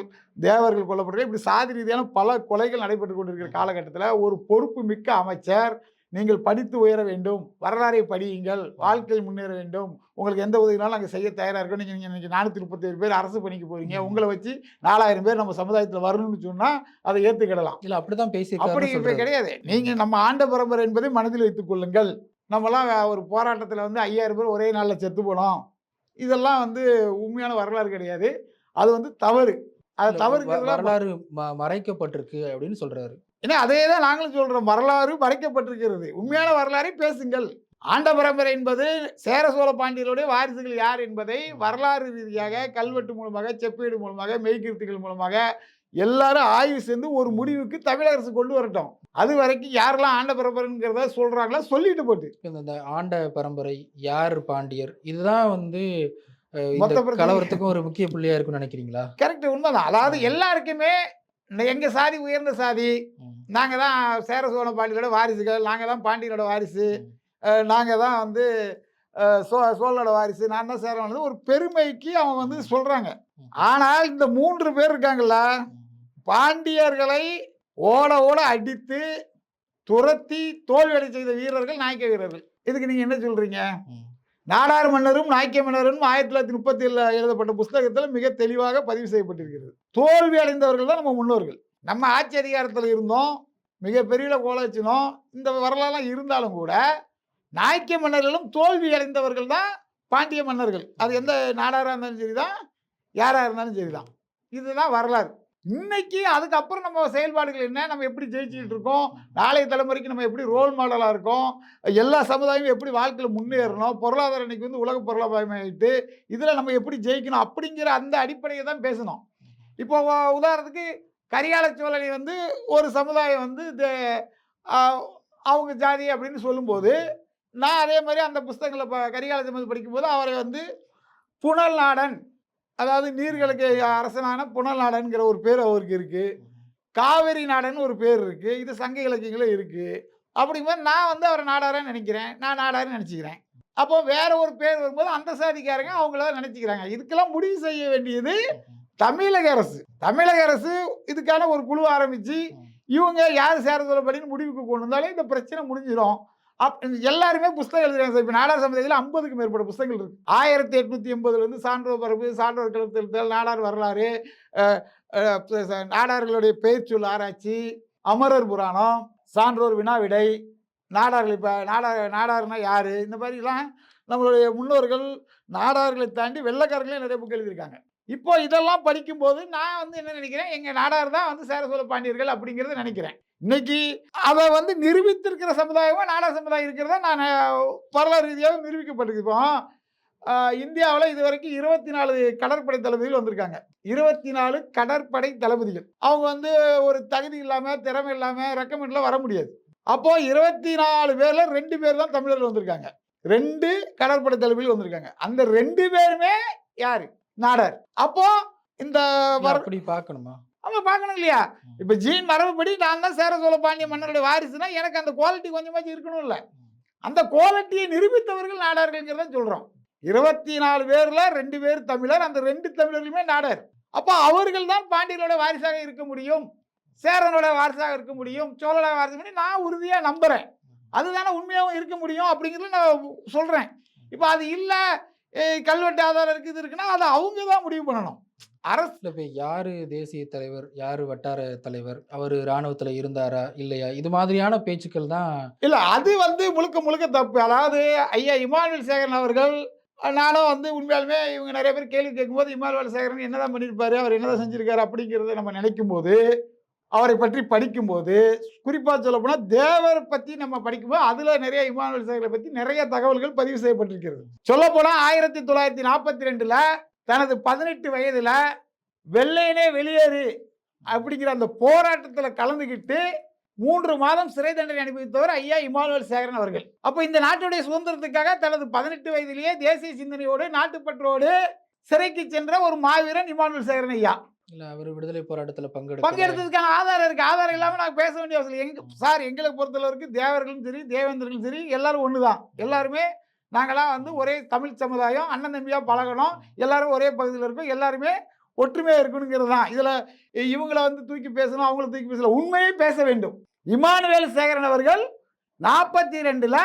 தேவர்கள் கொல்லப்பட்டிருக்கிறார்கள். இப்படி சாதி ரீதியான பல கொலைகள் நடைபெற்று கொண்டிருக்கிற காலகட்டத்தில் ஒரு பொறுப்பு மிக்க அமைச்சர் நீங்கள் படித்து உயர வேண்டும் வரலாறை படியுங்கள் வாழ்க்கையில் முன்னேற வேண்டும். உங்களுக்கு எந்த உதவினாலும் நாங்கள் செய்ய தயாராக இருக்கோம். நீங்கள் நீங்கள் நானூற்றி முப்பத்தேழு பேர் அரசு பணிக்கு போறீங்க. உங்களை வச்சு நாலாயிரம் பேர் நம்ம சமுதாயத்தில் வரணும்னு சொன்னால் அதை ஏற்றுக்கிடலாம் இல்ல அப்படி பேசியிருக்காருன்னு இப்ப சொல்றாரு. கிடையாது. நீங்க நம்ம ஆண்ட பரம்பரை என்பதை மனதில் வைத்துக் கொள்ளுங்கள். நம்மலாம் ஒரு போராட்டத்தில் வந்து ஐயாயிரம் பேர் ஒரே நாளில் செத்து போனோம். இதெல்லாம் வந்து உண்மையான வரலாறு கிடையாது. அது வந்து தவறு. அது வ- வரலாறு மறைக்கப்பட்டிருக்கு அப்படின்னு சொல்றாரு. ஏன்னா அதே தான் நாங்களும் சொல்றோம். வரலாறு மறைக்கப்பட்டிருக்கிறது. உண்மையான வரலாறை பேசுங்கள். ஆண்ட பரம்பரை என்பது சேர சோழ பாண்டியர்களுடைய வாரிசுகள் யார் என்பதை வரலாறு ரீதியாக கல்வெட்டு மூலமாக செப்பேடு மூலமாக மெய்கீர்த்திகள் மூலமாக எல்லாரும் ஆய்வு செய்து ஒரு முடிவுக்கு தமிழக அரசு கொண்டு வரட்டும் அது வரைக்கும் யாரெல்லாம் ஆண்ட பரம்பரைங்கிறத சொல்றாங்களோ சொல்லிட்டு போட்டு இந்த ஆண்ட பரம்பரை யார் பாண்டியர் இதுதான் வந்து. கலவரத்துக்கும் ஒரு முக்கிய புள்ளியா இருக்கும்னு நினைக்கிறீங்களா கரெக்ட் உண்மைதான் அதாவது எல்லாருக்குமே இந்த எங்க சாதி உயர்ந்த சாதி. நாங்கள் தான் சேர சோழ பாண்டியரோட வாரிசுகள் நாங்கள் தான் பாண்டியனோட வாரிசு. நாங்கள் தான் வந்து சோ சோழனோட வாரிசு நான் தான் சேரன் ஒரு பெருமைக்கு அவன் வந்து சொல்கிறாங்க. ஆனால் இந்த மூன்று பேர் இருக்காங்கல்ல ம். பாண்டியர்களை ஓட ஓட அடித்து துரத்தி தோல்வியடை செய்த வீரர்கள் நாயக்க வீரர்கள். இதுக்கு நீங்கள் என்ன சொல்கிறீங்க. நாடார் மன்னரும் நாயக்க மன்னரும் ஆயிரத்தி தொள்ளாயிரத்தி முப்பத்தி ஏழுல எழுதப்பட்ட புஸ்தகத்தில் மிக தெளிவாக பதிவு செய்யப்பட்டிருக்கிறது. தோல்வி அடைந்தவர்கள் தான் நம்ம முன்னோர்கள். நம்ம ஆட்சி அதிகாரத்தில் இருந்தோம் மிகப்பெரிய கோலச்சினோம் இந்த வரலாறுலாம் இருந்தாலும் கூட நாயக்க மன்னர்களும் தோல்வி அடைந்தவர்கள் தான் பாண்டிய மன்னர்கள். அது எந்த நாடாராக இருந்தாலும் சரிதான் யாராக இருந்தாலும் சரிதான். இதுதான் வரலாறு. இன்னைக்கு அதுக்கப்புறம் நம்ம செயல்பாடுகள் என்ன? நம்ம எப்படி ஜெயிச்சுக்கிட்டு இருக்கோம்? நாளைய தலைமுறைக்கு நம்ம எப்படி ரோல் மாடலாக இருக்கோம்? எல்லா சமுதாயமும் எப்படி வாழ்க்கையில் முன்னேறணும்? பொருளாதாரம் இன்னைக்கு வந்து உலக பொருளாதாரமாயிட்டு இதில் நம்ம எப்படி ஜெயிக்கணும்? அப்படிங்கிற அந்த அடிப்படையை தான் பேசணும். இப்போ உதாரணத்துக்கு கரிகால சோழனை வந்து ஒரு சமுதாயம் வந்து அவங்க ஜாதி அப்படின்னு சொல்லும்போது நான் அதே மாதிரி அந்த புஸ்தகங்களை ப கரிகால சம்பந்தம் படிக்கும்போது அவரை வந்து புனல் நாடன் அதாவது நீர்களுக்கு அரசனான புனல் நாடன்கிற ஒரு பேர் அவருக்கு இருக்குது காவேரி நாடன் ஒரு பேர் இருக்குது இது சங்க இலக்கியங்களும் இருக்குது அப்படிங்கும்போது நான் வந்து அவரை நாடாரன்னு நினைக்கிறேன். நான் நாடாருன்னு நினச்சிக்கிறேன். அப்போ வேற ஒரு பேர் வரும்போது அந்த சாதிக்காரங்க அவங்கள நினச்சிக்கிறாங்க. இதுக்கெல்லாம் முடிவு செய்ய வேண்டியது தமிழக அரசு. தமிழக அரசு இதுக்கான ஒரு குழு ஆரம்பித்து இவங்க யார் சேர சொல்லப்படின்னு முடிவுக்கு கொண்டு வந்தாலே இந்த பிரச்சனை முடிஞ்சிடும் அப் எல்லாருமே புஸ்தகம் எழுதுறாங்க சார். இப்போ நாடார் சமுதாயத்தில் ஐம்பதுக்கு மேற்பட்ட புஸ்தகங்கள் இருக்கு. ஆயிரத்தி எட்நூத்தி எண்பதுலேருந்து சான்றோர் பரப்பு சான்றோர் கழுத்தெழுத்தல் நாடார் வரலாறு நாடார்களுடைய பெயர்ச்சொல் ஆராய்ச்சி அமரர் புராணம் சான்றோர் வினாவிடை நாடார்கள் இப்போ நாடார் நாடார்னா யார்? இந்த மாதிரிலாம் நம்மளுடைய முன்னோர்கள் நாடார்களை தாண்டி வெள்ளக்காரர்களே நிறைய புக் எழுதியிருக்காங்க. இப்போ இதெல்லாம் படிக்கும்போது நான் வந்து என்ன நினைக்கிறேன்? எங்கள் நாடார் தான் வந்து சேர சோழ பாண்டியர்கள் அப்படிங்கிறத நினைக்கிறேன். இன்னைக்கு அதை வந்து நிரூபித்திருக்கிற சமுதாயமாக நாடார் சமுதாயம் இருக்கிறதா? நான் வரலாறு ரீதியாக நிரூபிக்கப்பட்டிருக்கோம் இந்தியாவில் இது வரைக்கும் இருபத்தி நாலு கடற்படை தளபதிகள் வந்திருக்காங்க. இருபத்தி நாலு கடற்படை தளபதிகள். அவங்க வந்து ஒரு தகுதி இல்லாமல் திறமை இல்லாமல் ரெக்கமெண்டில் வர முடியாது. அப்போ இருபத்தி நாலு பேரில் ரெண்டு பேர் தான் தமிழர்கள் வந்திருக்காங்க. ரெண்டு கடற்படை தளபதிகள் வந்திருக்காங்க. அந்த ரெண்டு பேருமே யாரு? நாடார். அப்போ இந்த அப்படி பார்க்கணுமா? அவங்க பார்க்கணும் இல்லையா? இப்போ ஜீன் மரபுப்படி நான் தான் சேர சோழ பாண்டிய மன்னருடைய வாரிசுனா எனக்கு அந்த குவாலிட்டி கொஞ்சமாச்சும் இருக்கணும்ல. அந்த குவாலிட்டியை நிரூபித்தவர்கள் நாடார்கள்ங்கிறத சொல்கிறோம் இருபத்தி நாலு பேர்ல ரெண்டு பேர் தமிழர் அந்த ரெண்டு தமிழர்களுமே நாடார். அப்போ அவர்கள் தான் பாண்டியர்களோட வாரிசாக இருக்க முடியும் சேரனோட வாரிசாக இருக்க முடியும் சோழோட வாரிசு பண்ணி நான் உறுதியாக நம்புகிறேன் அதுதானே உண்மையாகவும் இருக்க முடியும் அப்படிங்கிறத நான் சொல்கிறேன் இப்போ அது இல்லை கல்வெட்டு ஆதாரம் இருக்குது இருக்குன்னா அதை அவங்க தான் முடிவு பண்ணணும். அரசு இல்ல இப்ப யாரு தேசிய தலைவர் யாரு வட்டார தலைவர்? அவரு ராணுவத்துல இருந்தாரா? இல்லையா? இது மாதிரியான பேச்சுக்கள் தான் இல்ல அது வந்து முழுக்க முழுக்க தப்பு. அதாவது ஐயா இமானுவேல் சேகரன் அவர்கள் நானும் வந்து உண்மையாலுமே இவங்க நிறைய பேர் கேள்வி கேட்கும்போது இமானுவேல் சேகரன் என்னதான் பண்ணியிருப்பாரு அவர் என்னதான் செஞ்சிருக்காரு? அப்படிங்கிறத நம்ம நினைக்கும் போது அவரை பற்றி படிக்கும்போது குறிப்பாக சொல்ல போனால் தேவர் பற்றி நம்ம படிக்கும்போது அதில் நிறைய இமானுவல் சேகரை பற்றி நிறைய தகவல்கள் பதிவு செய்யப்பட்டிருக்கிறது. சொல்ல போனால் ஆயிரத்தி தொள்ளாயிரத்தி நாற்பத்தி ரெண்டில் தனது பதினெட்டு வயதில் வெள்ளையனே வெளியேறு அப்படிங்கிற அந்த போராட்டத்தில் கலந்துக்கிட்டு மூன்று மாதம் சிறை தண்டனை அனுபவித்தவர் ஐயா இமானுவல் சேகரன் அவர்கள். அப்போ இந்த நாட்டுடைய சுதந்திரத்துக்காக தனது பதினெட்டு வயதிலேயே தேசிய சிந்தனையோடு நாட்டுப்பற்றோடு சிறைக்கு சென்ற ஒரு மாவீரன் இமானுவல் சேகரன் ஐயா. இல்ல அவர் விடுதலை போராட்டத்துல பங்கெடுக்க பங்கெடுத்ததுக்கான ஆதாரம் இருக்கு. ஆதாரம் இல்லாம நாங்க பேச வேண்டிய அவசியம். எங்க சார் எங்களை பொறுத்தளவுக்கு தேவர்களும் சரி தேவேந்திரர்களும் சரி எல்லாரும் ஒண்ணுதான். எல்லாருமே நாங்களாம் வந்து ஒரே தமிழ் சமுதாயம் அண்ணன் தம்பியா பழகணும். எல்லாரும் ஒரே பகுதியில் இருக்கோம் எல்லாருமே ஒற்றுமையா இருக்கணுங்கிறது தான். இதுல இவங்கள வந்து தூக்கி பேசணும் அவங்கள தூக்கி பேசல உண்மையை பேச வேண்டும். இமானுவேல் சேகரன் அவர்கள் நாற்பத்தி ரெண்டுல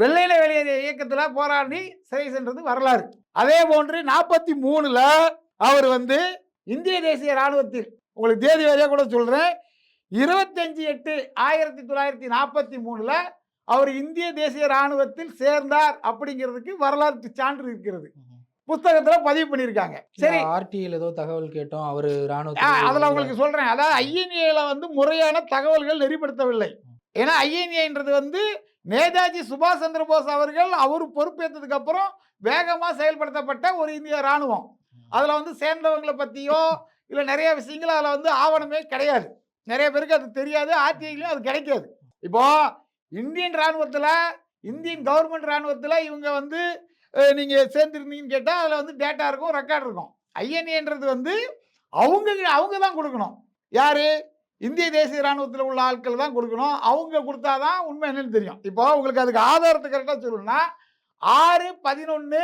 வெள்ளையில வெளியேறிய இயக்கத்துல போராடி சிறை சென்றது வரலாறு. அதே போன்று நாற்பத்தி மூணுல அவர் வந்து இந்திய தேசிய ராணுவத்தில் உங்களுக்கு தேதி வரையா கூட சொல்றேன். இருபத்தஞ்சு எட்டு ஆயிரத்தி தொள்ளாயிரத்தி நாற்பத்தி மூணுல அவர் இந்திய தேசிய ராணுவத்தில் சேர்ந்தார் அப்படிங்கிறதுக்கு வரலாற்று சான்று இருக்கிறது. புஸ்தகத்துல பதிவு பண்ணியிருக்காங்க. சரி. ஆர்டிஐல ஏதோ தகவல் கேட்டோம் அவரு ராணுவ அதுல உங்களுக்கு சொல்றேன். அதாவது ஐஎன்ஏல வந்து முறையான தகவல்கள் நெறிப்படுத்தவில்லை. ஏன்னா ஐஎன்ஏன்றது வந்து நேதாஜி சுபாஷ் சந்திர போஸ் அவர்கள் அவர் பொறுப்பேற்றதுக்கு அப்புறம் வேகமா செயல்படுத்தப்பட்ட ஒரு இந்திய ராணுவம் அதில் வந்து சேர்ந்தவங்களை பற்றியோ இல்லை நிறைய விஷயங்கள் அதில் வந்து ஆவணமே கிடையாது. நிறைய பேருக்கு அது தெரியாது ஆர்டிஐலையும் அது கிடைக்காது. இப்போ இந்தியன் இராணுவத்தில் இந்தியன் கவர்மெண்ட் இராணுவத்தில் இவங்க வந்து நீங்கள் சேர்ந்துருந்தீங்கன்னு கேட்டால் அதில் வந்து டேட்டா இருக்கும் ரெக்கார்ட் இருக்கும். ஐஎன்ஏன்றது வந்து அவங்க அவங்க தான் கொடுக்கணும். யார்? இந்திய தேசிய ராணுவத்தில் உள்ள ஆட்கள் தான் கொடுக்கணும். அவங்க கொடுத்தாதான் உண்மை என்னன்னு தெரியும். இப்போ உங்களுக்கு அதுக்கு ஆதாரத்தை கரெக்டாக சொல்லணும்னா ஆறு பதினொன்று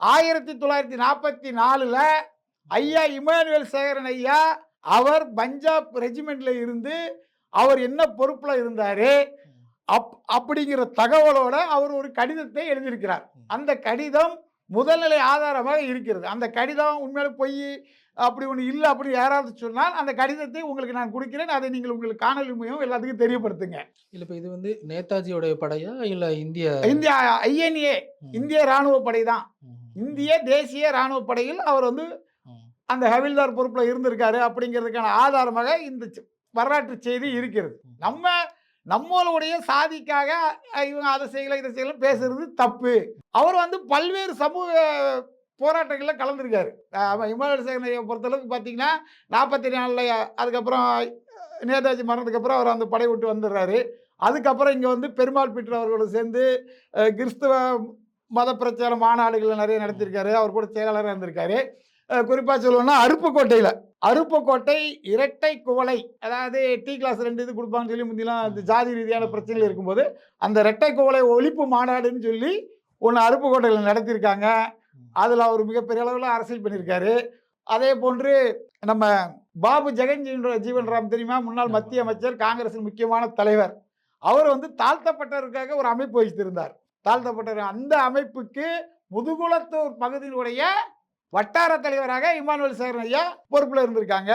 ஆயிரத்தி தொள்ளாயிரத்தி நாற்பத்தி நாலில் ஐயா இமானுவேல் சேகரன் ஐயா அவர் பஞ்சாப் ரெஜிமெண்ட்ல இருந்து அவர் என்ன பொறுப்பில் இருந்தார்? அப் அப்படிங்கிற தகவலோட அவர் ஒரு கடிதத்தை எழுதியிருக்கிறார். அந்த கடிதம் முதல்நிலை ஆதாரமாக இருக்கிறது. அந்த கடிதம் உண்மையில பொய் அப்படி ஒன்று இல்லை அப்படி யாராவது சொன்னால் அந்த கடிதத்தை உங்களுக்கு நான் கொடுக்கிறேன். அதை நீங்கள் உங்களுக்கு காணொலி மூலம் எல்லாத்துக்கும் தெரியப்படுத்துங்க. இல்ல இப்ப இது வந்து நேதாஜியோட படையா இல்ல இந்திய இந்திய ஐஎன்ஏ இந்திய ராணுவ படை தான். இந்திய தேசிய ராணுவ படையில் அவர் வந்து. அந்த ஹவில்தார் பொறுப்பில் இருந்திருக்காரு அப்படிங்கிறதுக்கான ஆதாரமாக இந்த வரலாற்று செய்தி இருக்கிறது. நம்ம நம்மளுடைய சாதிக்காக இவங்க அதை செய்யல இதை செய்யல பேசுறது தப்பு. அவர் வந்து பல்வேறு சமூக போராட்டங்களில் கலந்துருக்காரு. அஹ், இமானுவேல் சேகனையை பொறுத்தளவுக்கு பார்த்தீங்கன்னா நாற்பத்தி நாலில் அதுக்கப்புறம் நேதாஜி மரணத்துக்கப்புறம் அவர் அந்த படை விட்டு வந்துடுறாரு. அதுக்கப்புறம் இங்கே வந்து பெருமாள் பீட்டர் அவர்களோடு சேர்ந்து கிறிஸ்துவ மத பிரச்சார மாநாடுகளை நிறைய நடத்தியிருக்காரு அவர் கூட செயலாளராக இருந்திருக்காரு. குறிப்பாக சொல்லணும்னா அருப்புக்கோட்டையில். அருப்புக்கோட்டை இரட்டை குவளை அதாவது டீ கிளாஸ் ரெண்டு இது கொடுப்பாங்கன்னு சொல்லி முந்திலாம் அந்த ஜாதி ரீதியான பிரச்சனைகள் இருக்கும்போது அந்த இரட்டை குவளை ஒழிப்பு மாநாடுன்னு சொல்லி ஒன்று அருப்புக்கோட்டையில் நடத்தியிருக்காங்க அதில் அவர் மிகப்பெரிய அளவில் அரசியல் பண்ணியிருக்காரு. அதே போன்று நம்ம பாபு ஜெகன்ஜீவன் ஜீவன் ராம் தெரியுமா? முன்னாள் மத்திய அமைச்சர் காங்கிரஸின் முக்கியமான தலைவர். அவர் வந்து தாழ்த்தப்பட்டவருக்காக ஒரு அமைப்பு வைத்திருந்தார் தாழ்த்தப்பட்டவர் அந்த அமைப்புக்கு முதுகுளத்தூர் பகுதியினுடைய வட்டார தலைவராக இமானுவேல் சேகரன் ஐயா பொறுப்பில் இருந்திருக்காங்க.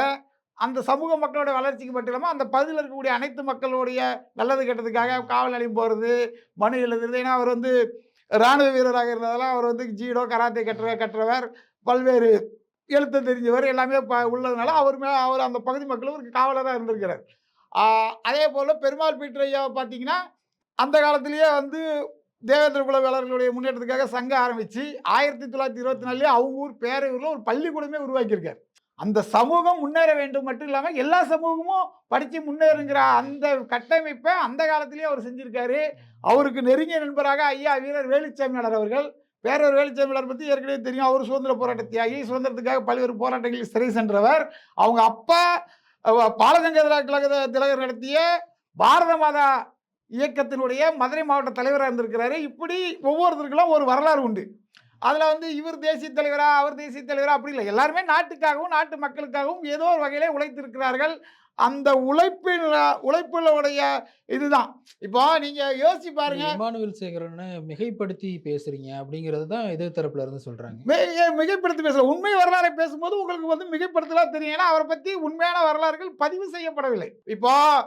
அந்த சமூக மக்களோட வளர்ச்சிக்கு மட்டும் இல்லாமல் அந்த பகுதியில் இருக்கக்கூடிய அனைத்து மக்களுடைய நல்லது கெட்டதுக்காக காவல் நிலையம் போகிறது மனு எழுதுறது. ஏன்னா அவர் வந்து இராணுவ வீரராக இருந்ததெல்லாம் அவர் வந்து ஜீடோ கராத்தே கட்டுற கட்டுறவர் பல்வேறு எழுத்து தெரிஞ்சவர் எல்லாமே ப உள்ளதுனால அவர் மே அவர் அந்த பகுதி மக்களும் ஒரு காவலராக இருந்திருக்கிறார். அதே போல் பெருமாள் பீட்டர் பார்த்தீங்கன்னா அந்த காலத்திலேயே வந்து தேவேந்திர குலவாளர்களுடைய முன்னேற்றத்துக்காக சங்கம் ஆரம்பித்து ஆயிரத்தி தொள்ளாயிரத்தி இருபத்தி நாலுலேயே அவங்க ஊர் பேரையூரில் ஒரு பள்ளிக்கூடமே உருவாக்கியிருக்கார். அந்த சமூகம் முன்னேற வேண்டும் மட்டும் இல்லாமல் எல்லா சமூகமும் படித்து முன்னேறுங்கிற அந்த கட்டமைப்பை அந்த காலத்திலேயே அவர் செஞ்சிருக்காரு. அவருக்கு நெருங்கிய நண்பராக ஐயா வீரர் வேலுச்சாமியாளர் அவர்கள் வேறொரு வேலுச்சாமியாளர் பற்றி ஏற்கனவே தெரியும். அவர் சுதந்திர போராட்ட தியாகி சுதந்திரத்துக்காக பல்வேறு போராட்டங்களில் சிறை சென்றவர். அவங்க அப்பா பாலகங்காதர கழக திலகர் நடத்திய பாரத மாதா இயக்கத்தினுடைய மதுரை மாவட்ட தலைவராக இருந்திருக்கிறாரு. இப்படி ஒவ்வொருத்தருக்கெல்லாம் ஒரு வரலாறு உண்டு. அதில் வந்து இவர் தேசிய தலைவரா அவர் தேசிய தலைவரா அப்படி இல்லை. எல்லாருமே நாட்டுக்காகவும் நாட்டு மக்களுக்காகவும் ஏதோ ஒரு வகையிலே உழைத்திருக்கிறார்கள். அந்த உழைப்பின் உழைப்பினுடைய இதுதான். இப்போ நீங்க யோசிச்சு பாருங்க. இமானுவேல் சேகரனை மிகைப்படுத்தி பேசுறீங்க அப்படிங்கிறது தான் எதிர் தரப்புல இருந்து சொல்றாங்க. மிக- மிகைப்படுத்தி பேசல. உண்மை வரலாறை பேசும்போது உங்களுக்கு வந்து மிகைப்படுத்தலாம் தெரியும். ஏன்னா அவரை பத்தி உண்மையான வரலாறுகள் பதிவு செய்யப்படவில்லை. இப்போ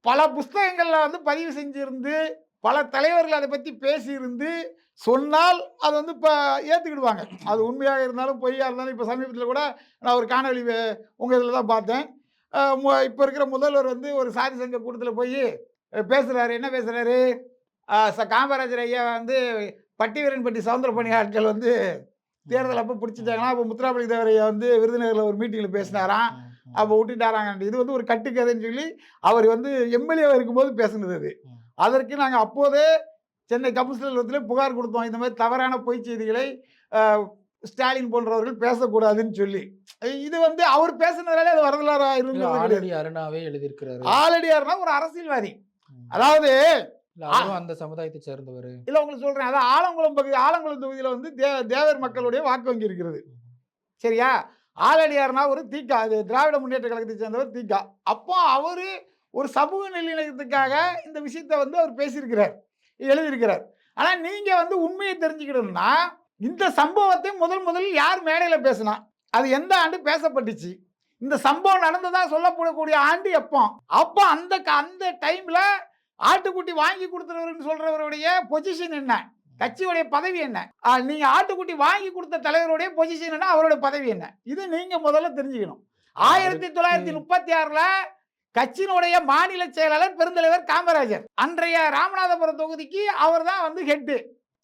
பல புஸ்தகங்கள்ல வந்து பதிவு செஞ்சிருந்து பல தலைவர்கள் அதை பத்தி பேசியிருந்து சொன்னால் அது வந்து இப்போ ஏற்றுக்கிடுவாங்க அது உண்மையாக இருந்தாலும் பொய்யா இருந்தாலும் இப்போ சமீபத்தில் கூட நான் ஒரு காணொலி வே- உங்க இதில் தான் பார்த்தேன். இப்போ இருக்கிற முதல்வர் வந்து ஒரு சாதி சங்க கூட்டத்தில் போய் பேசுகிறாரு என்ன பேசுகிறாரு காமராஜர் ஐயா வந்து பட்டிவீரன்பட்டி சவுந்தர பணி ஆட்கள் வந்து தேர்தல் அப்போ பிடிச்சிட்டாங்கன்னா அப்போ முத்துராமலிங்க தேவரையா வந்து விருதுநகரில் ஒரு மீட்டிங்கில் பேசினாராம். அப்போ விட்டுட்டாராங்க இது வந்து ஒரு கட்டுக்கதைன்னு சொல்லி அவர் வந்து எம்எல்ஏவாக இருக்கும்போது பேசுனது அது. அதற்கு நாங்கள் அப்போதே சென்னை கமிஷனரத்தில் புகார் கொடுத்தோம். இந்த மாதிரி தவறான பொய் செய்திகளை ஸ்டாலின் போன்றவர்கள் பேசக்கூடாதுன்னு சொல்லி. இது வந்து அவர் பேசுனதாலே அது வரலாறா இருந்தது அருணாவே எழுதியிருக்கிறாரு. ஆலடியார்னா ஒரு அரசியல்வாதி. அதாவது அந்த சமுதாயத்தை சேர்ந்தவர். இல்ல உங்களுக்கு சொல்றேன். அதான் ஆலங்குளம் பகுதி ஆலங்குளம் தொகுதியில வந்து தே தேவர் மக்களுடைய வாக்கு வங்கி இருக்கிறது. சரியா? ஆலடியார்னா ஒரு தீக்கா அது திராவிட முன்னேற்ற கழகத்தை சேர்ந்தவர் தீக்கா. அப்போ அவரு ஒரு சமூக நல்லிணக்கத்துக்காக இந்த விஷயத்தை வந்து அவர் பேசியிருக்கிறார். எழுதியிருக்கிறார். ஆனா நீங்க வந்து உண்மையை தெரிஞ்சுக்கணும்னா இந்த சம்பவத்தை முதல் முதலில் யார் மேடையில பேசினா? அது எந்த ஆண்டு பேசப்பட்டுச்சு? இந்த சம்பவம் நடந்ததா சொல்லப்படக்கூடிய ஆண்டு எப்போ? அப்போ அந்த அந்த டைம்ல ஆட்டுக்குட்டி வாங்கி கொடுத்துறவருன்னு சொல்றவருடைய பொசிஷன் என்ன? கட்சியுடைய பதவி என்ன? ஆ, நீங்க ஆட்டுக்குட்டி வாங்கி கொடுத்த தலைவருடைய பொசிஷன் என்ன? அவருடைய பதவி என்ன? இது நீங்க முதல்ல தெரிஞ்சுக்கணும். ஆயிரத்தி தொள்ளாயிரத்தி முப்பத்தி ஆறுல கட்சியினுடைய மாநில செயலாளர் பெருந்தலைவர் காமராஜர். அன்றைய ராமநாதபுரம் தொகுதிக்கு அவர் தான் வந்து ஹெட்டு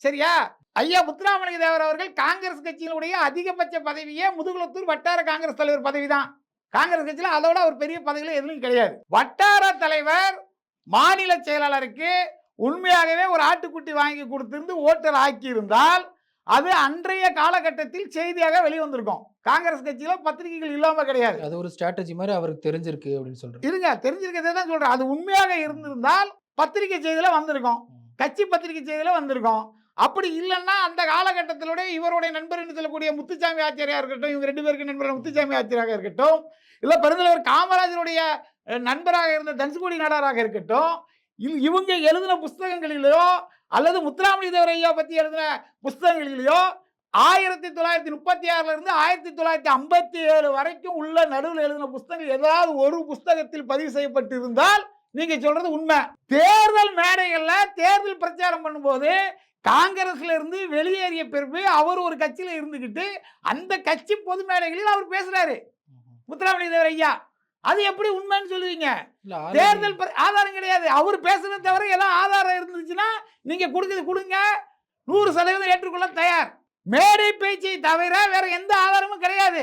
சரியா? ஐயா முத்துராமலிங்க தேவர் அவர்கள் காங்கிரஸ் கட்சியினுடைய அதிகபட்ச பதவியே முதுகுளத்தூர் வட்டார காங்கிரஸ் தலைவர் பதவி தான் காங்கிரஸ் கட்சியில் அதோட ஒரு பெரிய பதவியில் எதுவும் கிடையாது. வட்டார தலைவர் மாநில செயலாளருக்கு உண்மையாகவே ஒரு ஆட்டுக்குட்டி வாங்கி கொடுத்திருந்து ஓட்டர் ஆக்கியிருந்தால் அது அன்றைய காலகட்டத்தில் செய்தியாக வெளிவந்திருக்கும். காங்கிரஸ் கட்சியில பத்திரிகைகள் இல்லாம கிடையாது. அது ஒரு ஸ்ட்ராட்டஜி மாதிரி அவருக்கு தெரிஞ்சிருக்கு அப்படின்னு சொல்றேன் இருங்க தெரிஞ்சிருக்கதே தான் சொல்றேன். அது உண்மையாக இருந்திருந்தால் பத்திரிகை செய்தியில வந்திருக்கும். கட்சி பத்திரிகை செய்தியில வந்திருக்கும். அப்படி இல்லைன்னா அந்த காலகட்டத்திலுடைய இவருடைய நண்பர் என்று சொல்லக்கூடிய முத்துசாமி ஆச்சாரியா இருக்கட்டும் இவங்க ரெண்டு பேருக்கு நண்பர் முத்துசாமி ஆச்சாரியாக இருக்கட்டும் இல்ல பெருந்தலைவர் காமராஜருடைய நண்பராக இருந்த தனுஷ்கோடி நாடாராக இருக்கட்டும் இவ்- இவங்க எழுதின புஸ்தகங்களிலோ அல்லது முத்துராமலிங்க தேவர் ஐயா பத்தி எழுதின புஸ்தகங்களிலேயோ ஆயிரத்தி தொள்ளாயிரத்தி முப்பத்தி ஆறுல இருந்து ஆயிரத்தி தொள்ளாயிரத்தி ஐம்பத்தி ஏழு வரைக்கும் உள்ள நடுவில் எழுதின புஸ்தகங்கள் ஏதாவது ஒரு புஸ்தகத்தில் பதிவு செய்யப்பட்டிருந்தால் நீங்க சொல்றது உண்மை. தேர்தல் மேடைகள்ல தேர்தல் பிரச்சாரம் பண்ணும்போது காங்கிரஸ்ல இருந்து வெளியேறிய பிறகு அவர் ஒரு கட்சியில இருந்துகிட்டு அந்த கட்சி பொது மேடைகளில் அவர் பேசுறாரு. முத்துராமலிங்க தேவர் ஐயா. அது எப்படி உண்மைன்னு சொல்லுவீங்க? தேர்தல் ஆதாரம் கிடையாது. அவர் பேசுறதை தவிர ஏதாவது ஆதாரம் இருந்துச்சுன்னா நீங்க கொடுக்குறது கொடுங்க. நூறு சதவீதம் ஏற்றுக்கொள்ள தயார். மேடை பேச்சை தவிர வேற எந்த ஆதாரமும் கிடையாது.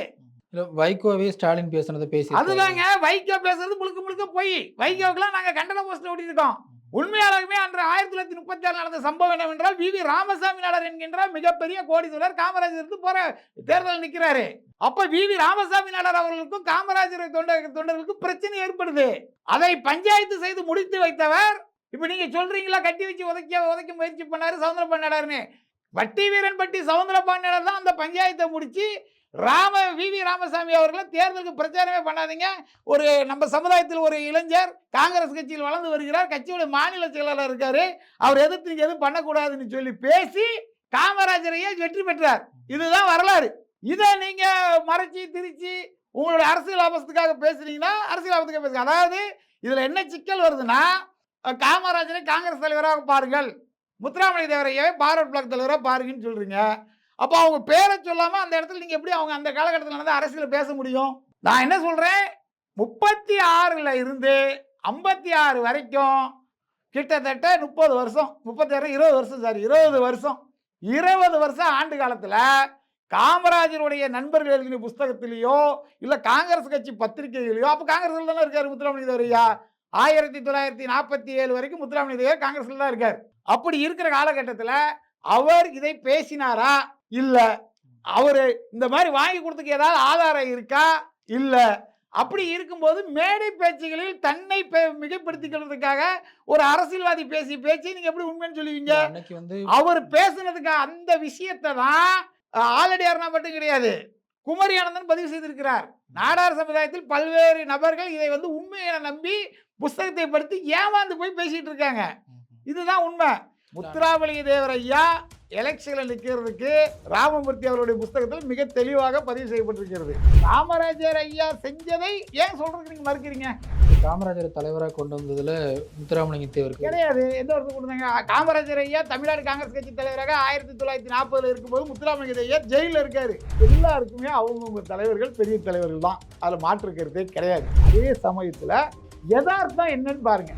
வைகோவே ஸ்டாலின் பேசுனதை பேசி அதுதாங்க வைகோ பேசுறது முழுக்க முழுக்க போய். வைகோக்கெல்லாம் நாங்க கண்டன போஸ்ட்ல ஓடி இருக்கோம் உண்மையாலுமே அன்று ஆயிரத்தி தொள்ளாயிரத்தி முப்பத்தி ஆறு நடந்த சம்பவம் என்னவென்றால் வி. வி. ராமசாமி நாடர் என்கின்ற மிகப்பெரிய கோடீஸ்வரர் காமராஜர் இருந்து போற தேர்தல் நிற்கிறாரு அப்ப வி. வி. ராமசாமி நாடர் அவர்களுக்கும் காமராஜர் தொண்டர் தொண்டர்களுக்கும் பிரச்சனை ஏற்படுது. அதை பஞ்சாயத்து செய்து முடித்து வைத்தவர் இப்ப நீங்க சொல்றீங்களா கட்டி வச்சு உதைக்க உதைக்க முயற்சி பண்ணாரு சவுந்தர பண்ணாருன்னு வட்டி வீரன் பட்டி சவுந்தர பாண்டியனர் தான் அந்த பஞ்சாயத்தை முடிச்சு ராம வி. வி. ராமசாமி அவர்களை தேர்தலுக்கு பிரச்சாரமே பண்ணாதீங்க. ஒரு நம்ம சமுதாயத்தில் ஒரு இளைஞர் காங்கிரஸ் கட்சியில் வளர்ந்து வருகிறார். கட்சியோட மாநில செயலாளர் இருக்காரு. அவர் எதிர்த்து நீங்க எதுவும் பண்ணக்கூடாதுன்னு சொல்லி பேசி காமராஜரையே வெற்றி பெற்றார். இதுதான் வரலாறு. இதை நீங்க மறைச்சி திரிச்சு உங்களுடைய அரசியல் ஆபத்துக்காக பேசுறீங்கன்னா அரசியல் ஆபத்துக்காக பேசுங்க. அதாவது இதுல என்ன சிக்கல் வருதுன்னா காமராஜரை காங்கிரஸ் தலைவராக பாருங்கள். முத்துராமலிங்க தேவரையே பாரத் பிளாக் தலைவராக பாருங்கன்னு சொல்றீங்க. அப்போ அவங்க பேரை சொல்லாமல் அந்த இடத்துல நீங்கள் எப்படி அவங்க அந்த காலகட்டத்தில் நடந்த அரசியல் பேச முடியும்? நான் என்ன சொல்கிறேன் முப்பத்தி ஆறில் இருந்து ஐம்பத்தி ஆறு வரைக்கும் கிட்டத்தட்ட முப்பது வருஷம் முப்பத்தி ஆறு இருபது வருஷம் சாரி இருபது வருஷம். இருபது வருஷம் ஆண்டு காலத்தில் காமராஜருடைய நண்பர்கள் எழுதின புஸ்தகத்திலேயோ இல்லை காங்கிரஸ் கட்சி பத்திரிகைகளையோ அப்போ காங்கிரஸில் தானே இருக்கார் முத்துராமலிங்க தேவரையா ஆயிரத்தி தொள்ளாயிரத்தி நாற்பத்தி ஏழு வரைக்கும் முத்துராமலிங்க தேவர் காங்கிரஸில் தான் இருக்கார். அப்படி இருக்கிற காலகட்டத்தில் அவர் இதை பேசினாரா? இல்ல. அவரு இந்த மாதிரி வாங்கி கொடுத்துக்கு ஏதாவது ஆதாரம் இருக்கா? இல்ல. அப்படி இருக்கும்போது மேடை பேச்சுகளில் தன்னை பெ- மிகைப்படுத்திக்கிறதுக்காக ஒரு அரசியல்வாதி பேசி பேச்சு நீங்க எப்படி உண்மைன்னு சொல்லுவீங்க? அவர் பேசுனதுக்கு அந்த விஷயத்தை தான் ஆலடியார்னா மட்டும் கிடையாது. குமரி ஆனந்தன் பதிவு செய்திருக்கிறார். நாடார் சமுதாயத்தில் பல்வேறு நபர்கள் இதை வந்து உண்மையை நம்பி புஸ்தகத்தை படித்து ஏமாந்து போய் பேசிட்டு இருக்காங்க. இதுதான் உண்மை. முத்துராமலிங்க தேவர் ஐயா எலெக்ஷனில் நிற்கிறதுக்கு ராமமூர்த்தி அவருடைய புஸ்தகத்தில் மிக தெளிவாக பதிவு செய்யப்பட்டிருக்கிறது. ராமராஜர் ஐயா செஞ்சதை ஏன் சொல்றதுக்கு நீங்க மறுக்கிறீங்க? காமராஜர் தலைவராக கொண்டு வந்ததுல முத்துராமலிங்க தேவருக்கு கிடையாது. எந்த வருஷம் கொடுத்தாங்க? காமராஜர் ஐயா தமிழ்நாடு காங்கிரஸ் கட்சி தலைவராக ஆயிரத்தி தொள்ளாயிரத்தி நாற்பதுல இருக்கும்போது முத்துராமலிங்க ஐயா ஜெயிலில் இருக்காரு. எல்லாருக்குமே அவங்கவுங்க தலைவர்கள் பெரிய தலைவர்கள் தான். அதில் மாற்று கருத்தே கிடையாது. அதே சமயத்தில் யதார்த்தம் என்னன்னு பாருங்க.